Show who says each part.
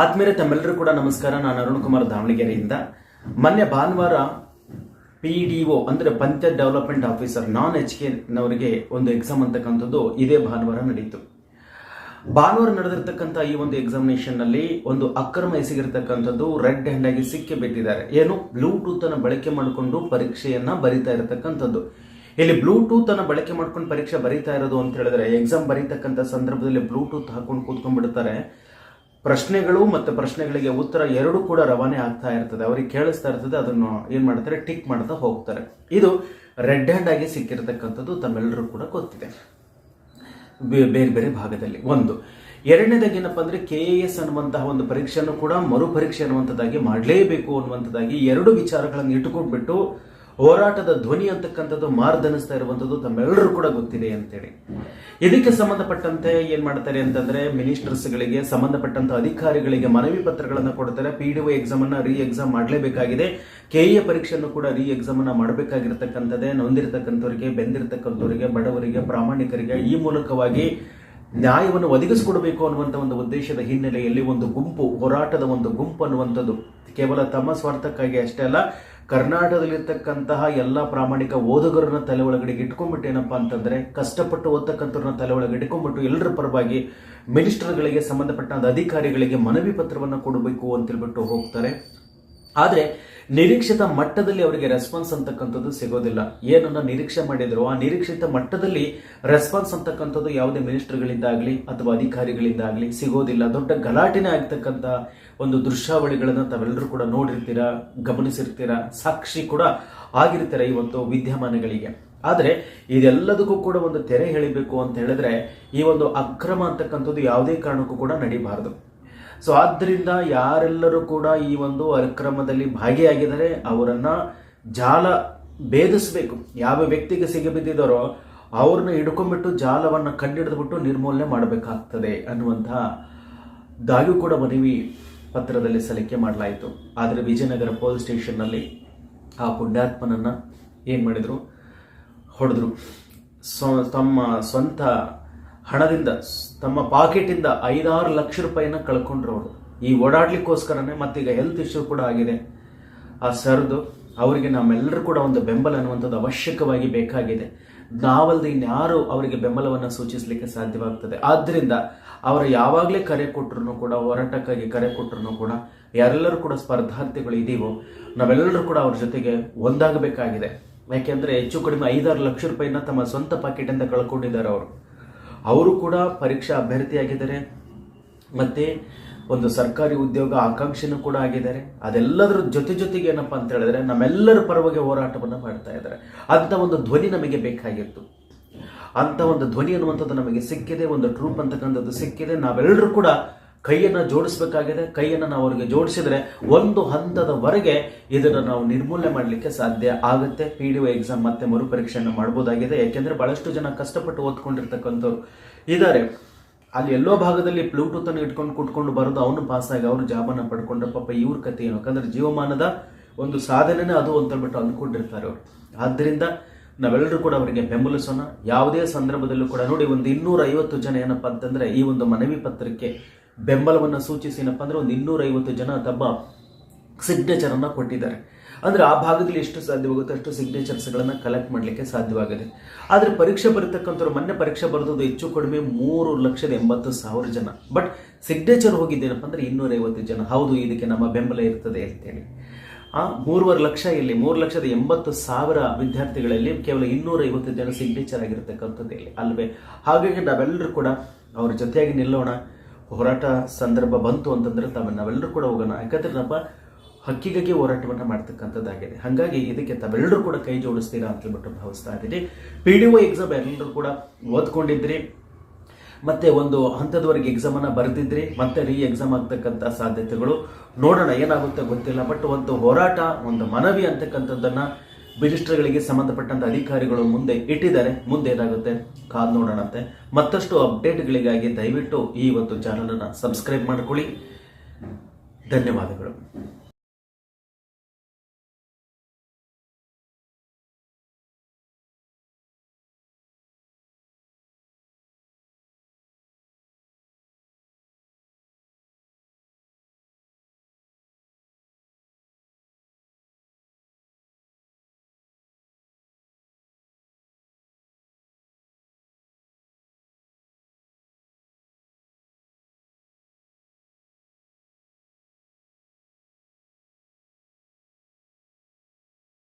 Speaker 1: ಆದ್ಮೇಲೆ ತಮ್ಮೆಲ್ಲರೂ ಕೂಡ ನಮಸ್ಕಾರ. ನಾನು ಅರುಣ್ ಕುಮಾರ್ ದಾವಣಗೆರೆಯಿಂದ. ಮೊನ್ನೆ ಭಾನುವಾರ ಪಿ ಡಿ ಒ ಅಂದ್ರೆ ಪಂಚಾಯತ್ ಡೆವಲಪ್ಮೆಂಟ್ ಆಫೀಸರ್, ನಾನ್ ಎಚ್ ಕೆ ನವರಿಗೆ ಒಂದು ಎಕ್ಸಾಮ್ ಅಂತಕ್ಕಂಥದ್ದು ಇದೇ ಭಾನುವಾರ ನಡೆಯಿತು ಭಾನುವಾರ ನಡೆದಿರ್ತಕ್ಕಂಥ ಈ ಒಂದು ಎಕ್ಸಾಮಿನೇಷನ್ನಲ್ಲಿ ಒಂದು ಅಕ್ರಮ ಎಸಗಿರ್ತಕ್ಕಂಥದ್ದು ರೆಡ್ ಹ್ಯಾಂಡ್ ಆಗಿ ಸಿಕ್ಕಿ ಬಿಟ್ಟಿದ್ದಾರೆ. ಏನು? ಬ್ಲೂಟೂತ್ ಅನ್ನು ಬಳಕೆ ಮಾಡಿಕೊಂಡು ಪರೀಕ್ಷೆಯನ್ನ ಬರಿತಾ ಇರತಕ್ಕಂಥದ್ದು. ಇಲ್ಲಿ ಬ್ಲೂಟೂತ್ ಅನ್ನು ಬಳಕೆ ಮಾಡ್ಕೊಂಡು ಪರೀಕ್ಷೆ ಬರಿತಾ ಇರೋದು ಅಂತ ಹೇಳಿದ್ರೆ ಎಕ್ಸಾಮ್ ಬರೀತಕ್ಕಂಥ ಸಂದರ್ಭದಲ್ಲಿ ಬ್ಲೂಟೂತ್ ಹಾಕೊಂಡು ಕೂತ್ಕೊಂಡ್ಬಿಡ್ತಾರೆ. ಪ್ರಶ್ನೆಗಳು ಮತ್ತು ಪ್ರಶ್ನೆಗಳಿಗೆ ಉತ್ತರ ಎರಡೂ ಕೂಡ ರವಾನೆ ಆಗ್ತಾ ಇರ್ತದೆ. ಅವ್ರಿಗೆ ಕೇಳಿಸ್ತಾ ಇರ್ತದೆ, ಅದನ್ನು ಏನು ಮಾಡ್ತಾರೆ, ಟಿಕ್ ಮಾಡ್ತಾ ಹೋಗ್ತಾರೆ. ಇದು ರೆಡ್ ಹ್ಯಾಂಡ್ ಆಗಿ ಸಿಕ್ಕಿರತಕ್ಕಂಥದ್ದು ತಮ್ಮೆಲ್ಲರೂ ಕೂಡ ಗೊತ್ತಿದೆ. ಬೇರೆ ಬೇರೆ ಭಾಗದಲ್ಲಿ. ಒಂದು, ಎರಡನೇದಾಗಿ ಏನಪ್ಪ ಅಂದರೆ ಕೆ ಎ ಎಸ್ ಅನ್ನುವಂತಹ ಒಂದು ಪರೀಕ್ಷೆಯನ್ನು ಕೂಡ ಮರುಪರೀಕ್ಷೆ ಅನ್ನುವಂಥದ್ದಾಗಿ ಮಾಡಲೇಬೇಕು ಅನ್ನುವಂಥದ್ದಾಗಿ ಎರಡು ವಿಚಾರಗಳನ್ನು ಇಟ್ಟುಕೊಂಡ್ಬಿಟ್ಟು ಹೋರಾಟದ ಧ್ವನಿ ಅಂತಕ್ಕಂಥದ್ದು ಮಾರ್ದನಿಸ್ತಾ ಇರುವಂಥದ್ದು ತಮ್ಮೆಲ್ಲರೂ ಕೂಡ ಗೊತ್ತಿದೆ ಅಂತೇಳಿ. ಇದಕ್ಕೆ ಸಂಬಂಧಪಟ್ಟಂತೆ ಏನ್ ಮಾಡ್ತಾರೆ ಅಂತಂದ್ರೆ ಮಿನಿಸ್ಟರ್ಸ್ಗಳಿಗೆ, ಸಂಬಂಧಪಟ್ಟಂತ ಅಧಿಕಾರಿಗಳಿಗೆ ಮನವಿ ಪತ್ರಗಳನ್ನು ಕೊಡ್ತಾರೆ. ಪಿ ಡಿ ಒ ಎಕ್ಸಾಮ್ ಅನ್ನ ರೀ ಎಕ್ಸಾಮ್ ಮಾಡಲೇಬೇಕಾಗಿದೆ. ಕೆ ಎ ಪರೀಕ್ಷೆಯನ್ನು ಕೂಡ ರೀ ಎಕ್ಸಾಮ್ ಅನ್ನ ಮಾಡಬೇಕಾಗಿರ್ತಕ್ಕಂಥದ್ದೇ, ನೊಂದಿರತಕ್ಕಂಥವರಿಗೆ, ಬೆಂದಿರತಕ್ಕಂಥವರಿಗೆ, ಬಡವರಿಗೆ, ಪ್ರಾಮಾಣಿಕರಿಗೆ ಈ ಮೂಲಕವಾಗಿ ನ್ಯಾಯವನ್ನು ಒದಗಿಸಿಕೊಡಬೇಕು ಅನ್ನುವಂಥ ಒಂದು ಉದ್ದೇಶದ ಹಿನ್ನೆಲೆಯಲ್ಲಿ ಒಂದು ಗುಂಪು, ಹೋರಾಟದ ಒಂದು ಗುಂಪು ಅನ್ನುವಂಥದ್ದು ಕೇವಲ ತಮ್ಮ ಸ್ವಾರ್ಥಕ್ಕಾಗಿ ಅಷ್ಟೇ ಅಲ್ಲ ಕರ್ನಾಟಕದಲ್ಲಿರ್ತಕ್ಕಂತಹ ಎಲ್ಲ ಪ್ರಾಮಾಣಿಕ ಓದುಗರನ್ನ ತಲೆ ಒಳಗಡೆಗೆ ಇಟ್ಕೊಂಡ್ಬಿಟ್ಟು ಏನಪ್ಪಾ ಅಂತಂದ್ರೆ, ಕಷ್ಟಪಟ್ಟು ಓದ್ತಕ್ಕಂಥವ್ರನ್ನ ತಲೆ ಒಳಗಡೆ ಇಟ್ಕೊಂಡ್ಬಿಟ್ಟು ಎಲ್ಲರ ಪರವಾಗಿ ಮಿನಿಸ್ಟರ್ಗಳಿಗೆ ಸಂಬಂಧಪಟ್ಟ ಅಧಿಕಾರಿಗಳಿಗೆ ಮನವಿ ಪತ್ರವನ್ನು ಕೊಡಬೇಕು ಅಂತ ಹೇಳ್ಬಿಟ್ಟು ಹೋಗ್ತಾರೆ. ಆದ್ರೆ ನಿರೀಕ್ಷಿತ ಮಟ್ಟದಲ್ಲಿ ಅವರಿಗೆ ರೆಸ್ಪಾನ್ಸ್ ಅಂತಕ್ಕಂಥದ್ದು ಸಿಗೋದಿಲ್ಲ. ಏನನ್ನ ನಿರೀಕ್ಷೆ ಮಾಡಿದ್ರು? ಆ ನಿರೀಕ್ಷಿತ ಮಟ್ಟದಲ್ಲಿ ರೆಸ್ಪಾನ್ಸ್ ಅಂತಕ್ಕಂಥದ್ದು ಯಾವುದೇ ಮಿನಿಸ್ಟರ್ಗಳಿಂದ ಆಗಲಿ ಅಥವಾ ಅಧಿಕಾರಿಗಳಿಂದ ಆಗಲಿ ಸಿಗೋದಿಲ್ಲ. ದೊಡ್ಡ ಗಲಾಟೆನೇ ಆಗ್ತಕ್ಕಂಥ ಒಂದು ದೃಶ್ಯಾವಳಿಗಳನ್ನು ತಾವೆಲ್ಲರೂ ಕೂಡ ನೋಡಿರ್ತೀರಾ, ಗಮನಿಸಿರ್ತೀರಾ, ಸಾಕ್ಷಿ ಕೂಡ ಆಗಿರ್ತೀರ ಇವತ್ತು ವಿದ್ಯಮಾನಗಳಿಗೆ. ಆದರೆ ಇದೆಲ್ಲದಕ್ಕೂ ಕೂಡ ಒಂದು ತೆರೆ ಎಳಿಬೇಕು ಅಂತ ಹೇಳಿದ್ರೆ ಈ ಒಂದು ಅಕ್ರಮ ಅಂತಕ್ಕಂಥದ್ದು ಯಾವುದೇ ಕಾರಣಕ್ಕೂ ಕೂಡ ನಡಿಬಾರದು. ಸೊ ಆದ್ದರಿಂದ ಯಾರೆಲ್ಲರೂ ಕೂಡ ಈ ಒಂದು ಅಕ್ರಮದಲ್ಲಿ ಭಾಗಿಯಾಗಿದ್ದಾರೆ, ಅವರನ್ನು ಜಾಲ ಭೇದಿಸಬೇಕು. ಯಾವ ವ್ಯಕ್ತಿಗೆ ಸಿಗಬಿದ್ದಿದ್ದಾರೋ ಅವ್ರನ್ನ ಹಿಡ್ಕೊಂಡ್ಬಿಟ್ಟು ಜಾಲವನ್ನು ಕಂಡಿಡಿದ್ಬಿಟ್ಟು ನಿರ್ಮೂಲನೆ ಮಾಡಬೇಕಾಗ್ತದೆ ಅನ್ನುವಂತಹ ದಾಗೂ ಕೂಡ ಮನವಿ ಪತ್ರದಲ್ಲಿ ಸಲ್ಲಿಕೆ ಮಾಡಲಾಯಿತು. ಆದರೆ ವಿಜಯನಗರ ಪೊಲೀಸ್ ಸ್ಟೇಷನ್ನಲ್ಲಿ ಆ ಪುಣ್ಯಾತ್ಮನನ್ನು ಏನು ಮಾಡಿದರು? ಹೊಡೆದ್ರು. ಸ್ವ ತಮ್ಮ ಸ್ವಂತ ಹಣದಿಂದ, ತಮ್ಮ ಪಾಕೆಟಿಂದ ಐದಾರು ಲಕ್ಷ ರೂಪಾಯಿನ ಕಳ್ಕೊಂಡ್ರು ಅವರು. ಈ ಓಡಾಡ್ಲಿಕ್ಕೋಸ್ಕರನೇ ಮತ್ತೀಗ ಹೆಲ್ತ್ ಇಶ್ಯೂ ಕೂಡ ಆಗಿದೆ. ಆ ಸರ್ದು, ಅವರಿಗೆ ನಮ್ಮೆಲ್ಲರೂ ಕೂಡ ಒಂದು ಬೆಂಬಲ ಅನ್ನುವಂಥದ್ದು ಅವಶ್ಯಕವಾಗಿ ಬೇಕಾಗಿದೆ. ನಾವಲ್ದೆ ಇನ್ಯಾರು ಅವರಿಗೆ ಬೆಂಬಲವನ್ನು ಸೂಚಿಸಲಿಕ್ಕೆ ಸಾಧ್ಯವಾಗ್ತದೆ. ಆದ್ದರಿಂದ ಅವರು ಯಾವಾಗಲೇ ಕರೆ ಕೊಟ್ಟರು ಕೂಡ ಹೋರಾಟಕ್ಕಾಗಿ ಕರೆ ಕೊಟ್ಟರು ಕೂಡ, ಯಾರೆಲ್ಲರೂ ಕೂಡ ಸ್ಪರ್ಧಾರ್ಥಿಗಳು ಇದೀವೋ, ನಾವೆಲ್ಲರೂ ಕೂಡ ಅವ್ರ ಜೊತೆಗೆ ಒಂದಾಗಬೇಕಾಗಿದೆ. ಯಾಕೆಂದರೆ ಹೆಚ್ಚು ಕಡಿಮೆ ಐದಾರು ಲಕ್ಷ ರೂಪಾಯಿನ ತಮ್ಮ ಸ್ವಂತ ಪಾಕೆಟಿಂದ ಕಳ್ಕೊಂಡಿದ್ದಾರೆ ಅವರು. ಅವರು ಕೂಡ ಪರೀಕ್ಷಾ ಅಭ್ಯರ್ಥಿಯಾಗಿದ್ದಾರೆ ಮತ್ತೆ ಒಂದು ಸರ್ಕಾರಿ ಉದ್ಯೋಗ ಆಕಾಂಕ್ಷಿನೂ ಕೂಡ ಆಗಿದ್ದಾರೆ. ಅದೆಲ್ಲದರ ಜೊತೆ ಜೊತೆಗೆ ಏನಪ್ಪಾ ಅಂತ ಹೇಳಿದ್ರೆ ನಮ್ಮೆಲ್ಲರ ಪರವಾಗಿ ಹೋರಾಟವನ್ನು ಮಾಡ್ತಾ ಇದ್ದಾರೆ. ಅಂತ ಒಂದು ಧ್ವನಿ ನಮಗೆ ಬೇಕಾಗಿತ್ತು. ಅಂತ ಒಂದು ಧ್ವನಿ ಅನ್ನುವಂಥದ್ದು ನಮಗೆ ಸಿಕ್ಕಿದೆ. ಒಂದು ಟ್ರೂಪ್ ಅಂತಕ್ಕಂಥದ್ದು ಸಿಕ್ಕಿದೆ. ನಾವೆಲ್ಲರೂ ಕೂಡ ಕೈಯನ್ನ ಜೋಡಿಸಬೇಕಾಗಿದೆ, ಕೈಯನ್ನ ನಾವು ಅವರಿಗೆ ಜೋಡಿಸಿದರೆ ಒಂದು ಹಂತದವರೆಗೆ ಇದನ್ನು ನಾವು ನಿರ್ಮೂಲನೆ ಮಾಡಲಿಕ್ಕೆ ಸಾಧ್ಯ ಆಗುತ್ತೆ. ಪಿ ಡಿ ಒ ಎಕ್ಸಾಮ್ ಮತ್ತೆ ಮರುಪರೀಕ್ಷೆಯನ್ನು ಮಾಡ್ಬೋದಾಗಿದೆ. ಯಾಕೆಂದ್ರೆ ಬಹಳಷ್ಟು ಜನ ಕಷ್ಟಪಟ್ಟು ಓದ್ಕೊಂಡಿರ್ತಕ್ಕಂಥವ್ರು ಇದ್ದಾರೆ ಅಲ್ಲಿ ಎಲ್ಲೋ ಭಾಗದಲ್ಲಿ ಬ್ಲೂಟೂತ್ ಅನ್ನು ಇಟ್ಕೊಂಡು ಕುಟ್ಕೊಂಡು ಬರೋದು ಅವನು ಪಾಸ್ ಆಗಿ ಜಾಬನ್ನು ಜಾಬನ್ನ ಪಡ್ಕೊಂಡ್ರೆ ಪಾಪ ಇವ್ರ ಕತೆ ಏನು? ಯಾಕಂದ್ರೆ ಜೀವಮಾನದ ಒಂದು ಸಾಧನೆನೇ ಅದು ಅಂತ ಹೇಳ್ಬಿಟ್ಟು ಅಂದ್ಕೊಂಡಿರ್ತಾರೆ ಅವರು. ಆದ್ದರಿಂದ ನಾವೆಲ್ಲರೂ ಕೂಡ ಅವರಿಗೆ ಬೆಂಬಲಿಸೋಣ. ಯಾವುದೇ ಸಂದರ್ಭದಲ್ಲೂ ಕೂಡ ನೋಡಿ, ಒಂದು ಇನ್ನೂರ ಐವತ್ತು ಜನ ಏನಪ್ಪಾ ಅಂತಂದ್ರೆ ಈ ಒಂದು ಮನವಿ ಪತ್ರಕ್ಕೆ ಬೆಂಬಲವನ್ನ ಸೂಚಿಸಿ ಏನಪ್ಪಾ ಅಂದ್ರೆ ಒಂದು ಇನ್ನೂರೈವತ್ತು ಜನ ತಮ್ಮ ಸಿಗ್ನೇಚರ್ ಅನ್ನ ಕೊಟ್ಟಿದ್ದಾರೆ. ಅಂದ್ರೆ ಆ ಭಾಗದಲ್ಲಿ ಎಷ್ಟು ಸಾಧ್ಯವಾಗುತ್ತೆ ಅಷ್ಟು ಸಿಗ್ನೇಚರ್ಸ್ ಗಳನ್ನ ಕಲೆಕ್ಟ್ ಮಾಡಲಿಕ್ಕೆ ಸಾಧ್ಯವಾಗಿದೆ. ಆದ್ರೆ ಪರೀಕ್ಷೆ ಬರತಕ್ಕಂಥವ್ರು ಮೊನ್ನೆ ಪರೀಕ್ಷೆ ಬರೆದದ್ದು ಹೆಚ್ಚು ಕಡಿಮೆ ಮೂರು ಲಕ್ಷದ ಎಂಬತ್ತು ಸಾವಿರ ಜನ. ಬಟ್ ಸಿಗ್ನೇಚರ್ ಹೋಗಿದ್ದೇನಪ್ಪ ಅಂದ್ರೆ ಇನ್ನೂರೈವತ್ತು ಜನ. ಹೌದು, ಇದಕ್ಕೆ ನಮ್ಮ ಬೆಂಬಲ ಇರ್ತದೆ ಅಂತೇಳಿ. ಆ ಮೂರುವರೆ ಲಕ್ಷ ಇಲ್ಲಿ, ಮೂರು ಲಕ್ಷದ ಎಂಬತ್ತು ಸಾವಿರ ವಿದ್ಯಾರ್ಥಿಗಳಲ್ಲಿ ಕೇವಲ ಇನ್ನೂರ ಐವತ್ತು ಜನ ಸಿಗ್ನೇಚರ್ ಆಗಿರ್ತಕ್ಕಂಥದ್ದು ಇಲ್ಲಿ ಅಲ್ವೇ. ಹಾಗಾಗಿ ನಾವೆಲ್ಲರೂ ಕೂಡ ಅವ್ರ ಜೊತೆಯಾಗಿ ನಿಲ್ಲೋಣ. ಹೋರಾಟ ಸಂದರ್ಭ ಬಂತು ಅಂತಂದ್ರೆ ತಮ್ಮ ನಾವೆಲ್ಲರೂ ಕೂಡ ಹೋಗೋಣ. ಯಾಕಂದ್ರೆ ನಮ್ಮ ಹಕ್ಕಿಗಾಗಿ ಹೋರಾಟವನ್ನು ಮಾಡ್ತಕ್ಕಂಥದ್ದಾಗಿದೆ. ಹಾಗಾಗಿ ಇದಕ್ಕೆ ತಾವೆಲ್ಲರೂ ಕೂಡ ಕೈ ಜೋಡಿಸ್ತೀರಾ ಅಂತ ಹೇಳ್ಬಿಟ್ಟು ಭಾವಿಸ್ತಾ ಇದ್ದೀನಿ ಪಿ ಡಿ ಒ ಎಕ್ಸಾಮ್ ಎಲ್ಲರೂ ಕೂಡ ಓದ್ಕೊಂಡಿದ್ರಿ. ಮತ್ತೆ ಒಂದು ಹಂತದವರೆಗೆ ಎಕ್ಸಾಮ್ ಅನ್ನ ಬರೆದಿದ್ರಿ. ಮತ್ತೆ ರೀ ಎಕ್ಸಾಮ್ ಆಗ್ತಕ್ಕಂಥ ಸಾಧ್ಯತೆಗಳು. ನೋಡೋಣ ಏನಾಗುತ್ತೆ ಗೊತ್ತಿಲ್ಲ. ಬಟ್ ಒಂದು ಹೋರಾಟ, ಒಂದು ಮನವಿ ಅಂತಕ್ಕಂಥದ್ದನ್ನ ಮಿನಿಸ್ಟರ್ಗಳಿಗೆ ಸಂಬಂಧಪಟ್ಟಂತ ಅಧಿಕಾರಿಗಳು ಮುಂದೆ ಇಟ್ಟಿದ್ದಾರೆ. ಮುಂದೆ ಏನಾಗುತ್ತೆ? ಕಾದ್ ನೋಡೋಣಂತೆ. ಮತ್ತಷ್ಟು ಅಪ್ಡೇಟ್ಗಳಿಗಾಗಿ ದಯವಿಟ್ಟು ಈ ಒಂದು ಚಾನಲನ್ನು ಸಬ್ಸ್ಕ್ರೈಬ್ ಮಾಡಿಕೊಳ್ಳಿ. ಧನ್ಯವಾದಗಳು.